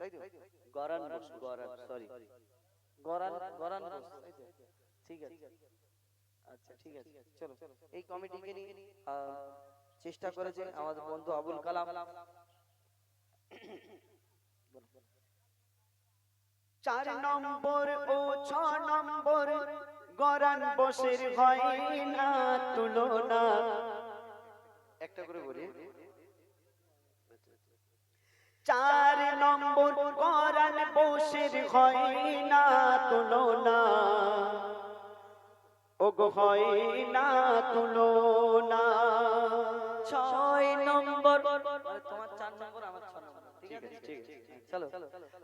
তাই তো? গরান বোস গরান সরি গরান গরান বোস ঠিক আছে। আচ্ছা ঠিক আছে। চলো এই কমিটিকে নিয়ে চেষ্টা করেছে আমাদের বন্ধু আবুল কালাম। চার নম্বর ও ছ নম্বর গরান বসের হয় না তুলনা। একটা করে বলি। চার নম্বর গরান বসের হয় না তুলনা। ও গো হয় না তুলনা। ছয় নম্বর তোমার চার নম্বর, আমার ছ নম্বর।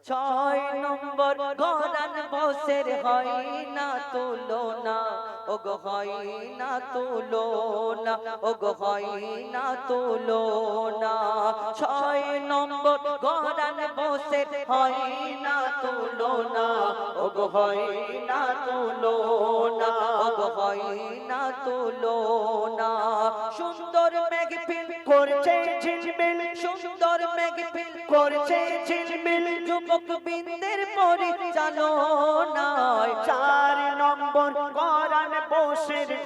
ছয় নম্বর গরান বসের হয় না তুলনা। ও গো হয় না হয় না ছয় নম্বর না হয় না না সুন্দর মেঘফিল করছে ঝিলমিল, সুন্দর মেঘফিল করছে ঝিলমিল। যুবক বৃন্দের পরিচালনায়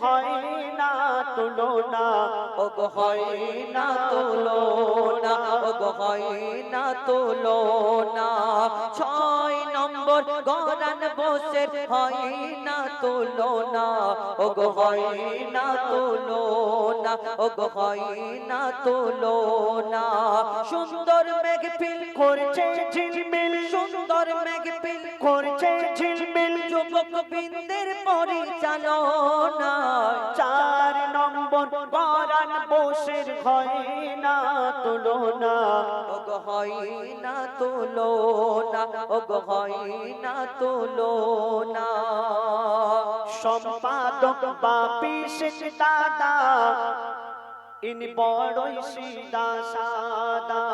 হয় না তুলনা। ও গো হয় না তুলনা ও গো হয় না তুলনা নম্বর গরান বসের হয় না তুলনা ও গো হয় না তুলনা ও গো হয় না তুলনা সুন্দর মেঘফিল করছে ঝিলমিল। সুন্দর মেঘফিল করছে ঝিলমিল। যুবক বৃন্দের পরিচালনায় চার নম্বর গরান বসের, হয় না তুলনা ওগ, হয় না তুলনা ওগ হয় না। তুলনা সম্পাদক বাপি শেখ দাদা ইনি বড়ই সিদা সাদা।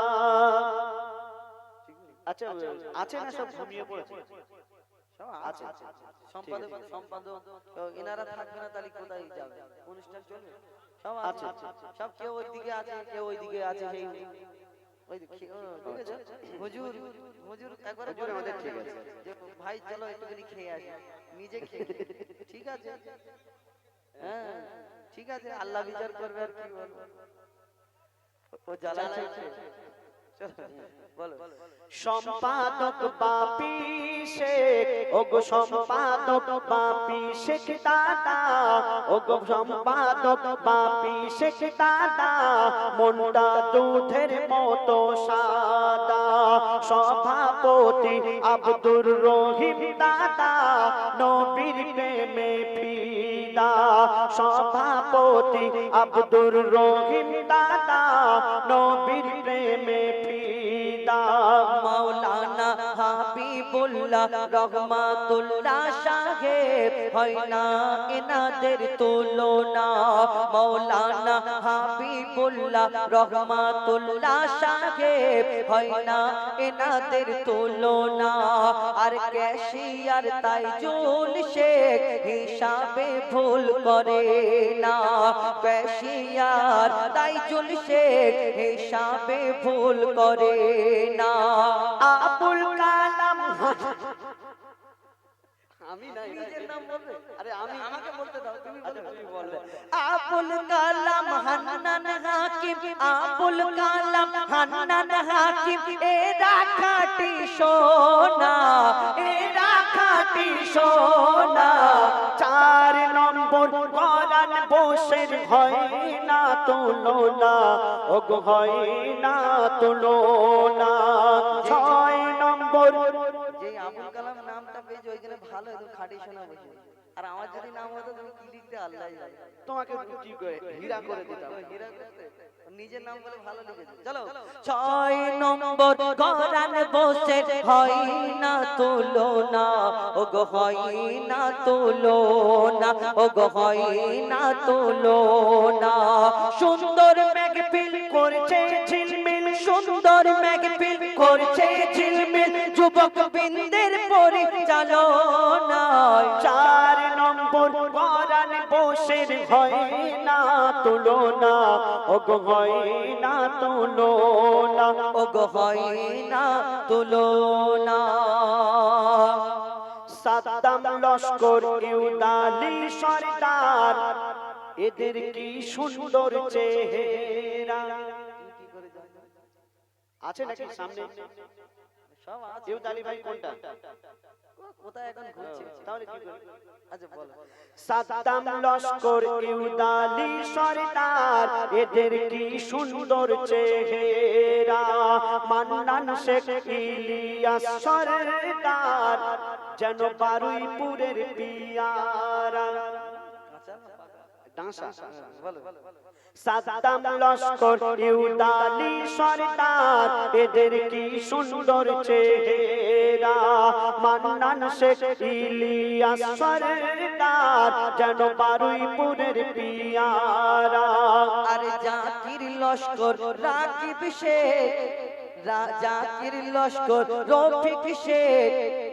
আচ্ছা আছে না সব? ঘুমিয়ে পড়েছে সব আছে সম্পাদক সম্পাদক এনারা থাকবে না তাহলে কোথায় যাবে? অনুষ্ঠান চলবে? সব আছে সব কেউ ওইদিকে আছে কেউ ওইদিকে আছে সেই ওই দিকে, ও, ঢুকেছে? হুজুর হুজুর একবারে হুজুর আমাদের ঠিক আছে। যে ভাই চলো একটুখানি খেয়ে আসি। নিজে খেয়ে ঠিক আছে। হ্যাঁ ঠিক আছে। আল্লাহ বিচার করবে আর কি বলব। ও জ্বালা সম্পাদক বাপি শেখ ওগো সম্পাদক বাপি শেখ দাদা? ওগো সম্পাদক বাপি শেখ দাদা? মনটা দুধের মতো সাদা। সভাপতি আব্দুর রহিম দাদা, নবীর প্রেমে ফিদা। সভাপতি আব্দুর রহিম দাদা, নবীর প্রেমে হাবিবুল্লাহ রহমাতুল্লাহ সাহেব, হয় না এনাদের তুলনা? হাবিবুল্লাহ, রহমাতুল্লাহ সাহেব, হয় না এনাদের তুলনা? আর ক্যাশিয়ার তাই জুল শেখ, হিসাবে ভুল করে না। ক্যাশিয়ার তাই জুল শেখ, হিসাবে ভুল করে না। আবুল কালাম আমি নাই নিজের নাম বলবে আরে আমি আমাকে বলতে দাও তুমি বলবে তুমি বলবে আবুল কালাম হান্নান হাকিম আবুল কালাম হান্নান হাকিম এরা খাটি সোনা এরা খাটি সোনা চার নম্বর গরান বসের হয় না তুলনা ওগ হয় না তুলনা ভালো একদম খাটি সোনা বসে। আর আমার যদি নাম হতো তুমি কি লিখতে আল্লাহ জানে। তোমাকে করে হীরা করে দিতাম। হীরা করতে? নিজের নাম বলে ভালো লিখেছে। চলো। ছয় নম্বর গরান বসে হয় না তুলনা। ও গো হয় না তুলনা। ও গো হয় না তুলনা। সুন্দর মেঘফিল করছে ঝিলমিল সুন্দর মেঘফিল করছে ঝিলমিল যুবক বৃন্দের পরিচালনায়। চার নম্বর গরান বসে হয় না তুলনা গো হয় না তুলনা গো হয় না তুলনা। সাদ্দাম লস্কর ইউদালি সরদার, এদের কি সুন্দর চেহারা। আছে নাকি সামনে? সব আছে। ইউদালি ভাই কোনটা? কোথায় এখন ঘুরছে? তাহলে কি করে? আচ্ছা বলো। সাদ্দাম লস্কর ইউদালি সরদার এদের কি সুন্দর চেহারা? মান্নান শেখ ইলিয়াস সরদার যেন বারুইপুরের পিয়ারা। সাদ্দাম লস্কর ইউদালি সরদার এদের কি সুন্দর চেহারা? মান্নান শেখ ইলিয়াস সরদার যেন বারুইপুরের পিয়ারা। আরে জাকির লস্কর রাকিব শেখ রা- জাকির লস্কর রফিক শেখ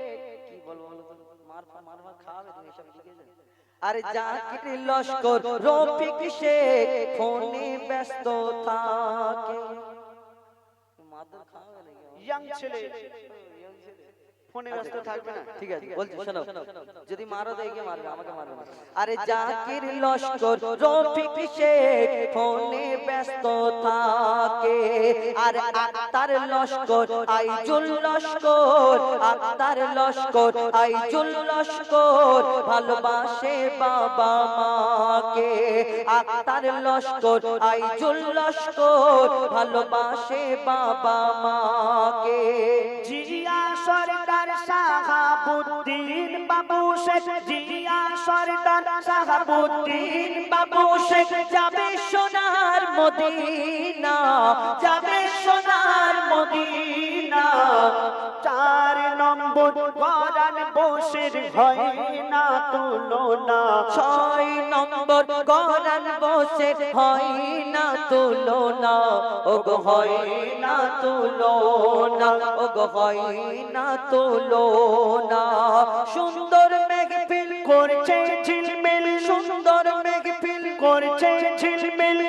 আরে জাকির লস্কর রফিক শেখ ফোনে ব্যস্ত থাকে। মাদক খাওয়া? ইয়াং ছেলে। ফোনে ব্যস্ত থাকবে না? ঠিক আছে বলছি শোনো যদি মারো তো এগিয়ে মারবে আমাকে মারবে না। আরে জাকির লস্কর রফিক শেখ ফোনে ব্যস্ত থাকে। আর আক্তার লস্কর আইজুল লস্কর আক্তার লস্কর আইজুল লস্কর ভালোবাসে বাবা মাকে। আক্তার লস্কর আইজুল লস্কর ভালোবাসে বাবা মাকে। জিয়া সরদার শাহাবুদ্দিন বাবু শেখ জিয়া সর্দার শাহাবুদ্দিন বাবু শেখ, যাবে সোনার মদিনা, যাবে সোনার মদিনা। চার নম্বর গরান বসের হয় না তুলনা। ছয় নম্বর গরান বসে হয় না তুলনা। হয় না তুলনা হয় না তুলনা। সুন্দর মেঘফিল করছে ঝিলমিল, সুন্দর মেঘফিল করছে ঝিলমিল।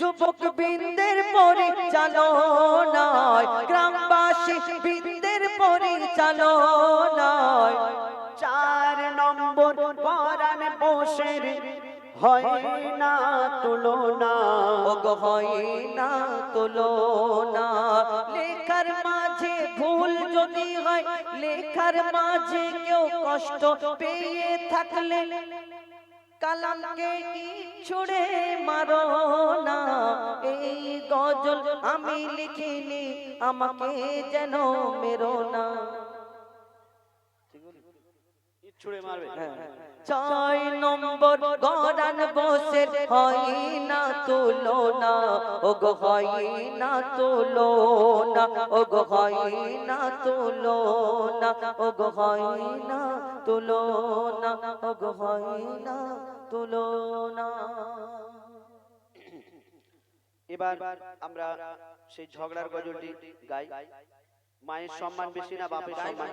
যুবক বৃন্দের পরিচালনায় গ্রামবাসী বৃন্দের পরিচালনায় চার নম্বর গরান বসের হয় না তুলনা। ওগো হয় না তুলনা। লেখার মাঝে ভুল যদি হয়, লেখার মাঝে কেউ কষ্ট পেয়ে থাকলে কালামকে ছুড়ে মারো না। এই গজল আমি লিখিনি আমাকে যেন মেরো না। ছুড়ে ছয় নম্বর গরান বসে হয় না তুলনা। ও গো হয় না তুলনা। ও গো হয় না তুলনা। ও গো হয় না তুলনা না হয় না। তুলনা এবার আমরা সেই ঝগড়ার গজলটি গাই। মায়ের সম্মান বেশি না, বাপের সম্মান?